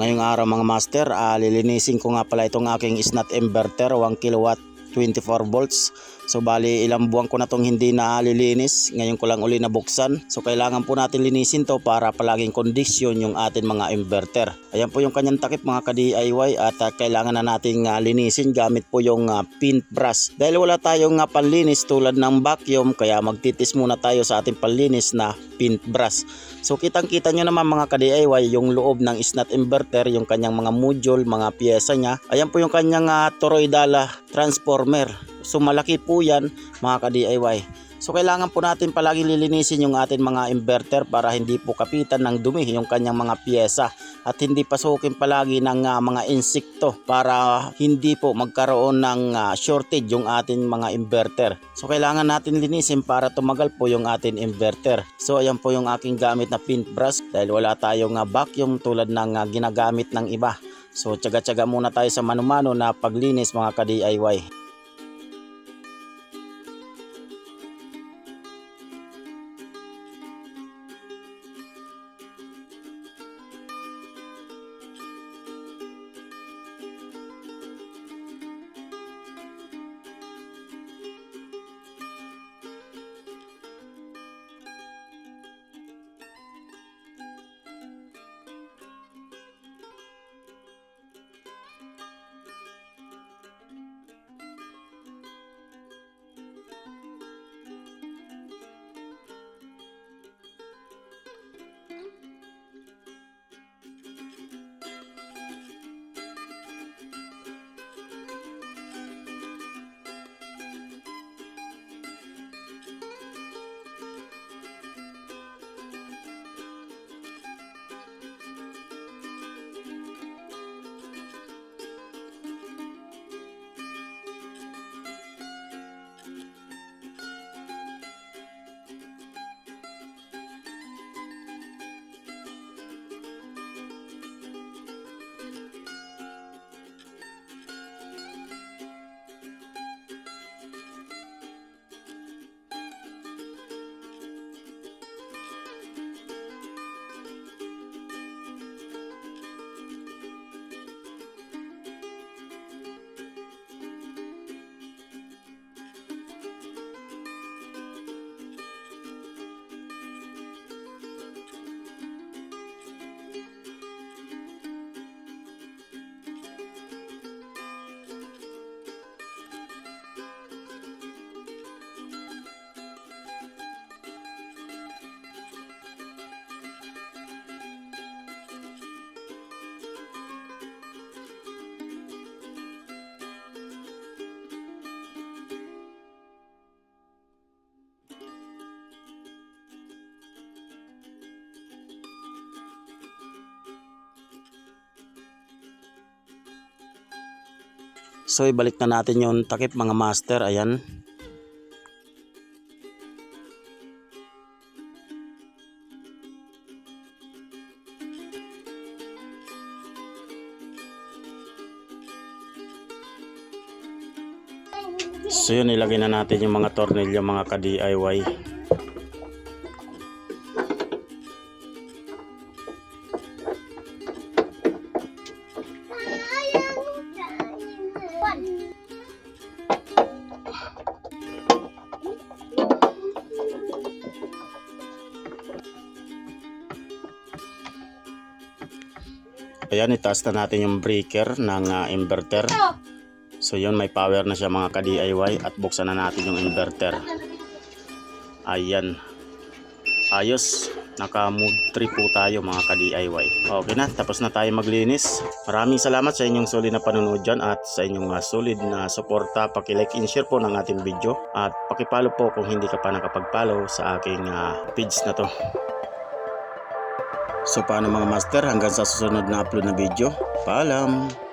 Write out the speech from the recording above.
Ngayong araw mga master, ah, lilinisin ko nga pala itong aking snot inverter 1 kilowatt 24 volts. So bali ilang buwan ko na tong hindi na lilinis. Ngayon ko lang uli nabuksan. So kailangan po natin linisin to para palaging kondisyon yung atin mga inverter. Ayan po yung kanyang takip mga ka-DIY at ah, kailangan na nating ah, linisin gamit po yung ah, paintbrush. Dahil wala tayong uh, panlinis tulad ng vacuum kaya magtitis muna tayo sa ating panlinis na paintbrush. So kitang kita nyo naman mga ka-DIY yung loob ng snot inverter, yung kanyang mga module, mga pyesa niya. Ayan po yung kanyang uh, toroidala transformer. So malaki po yan mga ka-DIY. So kailangan po natin palagi lilinisin yung ating mga inverter para hindi po kapitan ng dumi yung kanyang mga pyesa at hindi pasukin palagi ng ah, mga insekto para hindi po magkaroon ng ah, shortage yung ating mga inverter. So kailangan natin linisin para tumagal po yung ating inverter. So ayan po yung aking gamit na paintbrush dahil wala tayong ah, vacuum tulad ng ah, ginagamit ng iba. So tsaga-tsaga muna tayo sa manumano na paglinis mga ka-DIY. So ibalik na natin yung takip mga master. Ayan. So yun, ilagay na natin yung mga tornilyo mga ka-DIY. Ayan, itaas na natin yung breaker ng ah, inverter. So yun, may power na siya mga ka-DIY at buksan na natin yung inverter. Ayan. Ayos. Naka-mood 3 po tayo mga ka-DIY. Okay na, tapos na tayo maglinis. Maraming salamat sa inyong solid na panonood dyan at sa inyong ah, solid na suporta. Paki-like and share po ng ating video. At paki-follow po kung hindi ka pa nakapag-follow sa aking ah, page na to. So paano mga master hanggang sa susunod na upload na video. Paalam!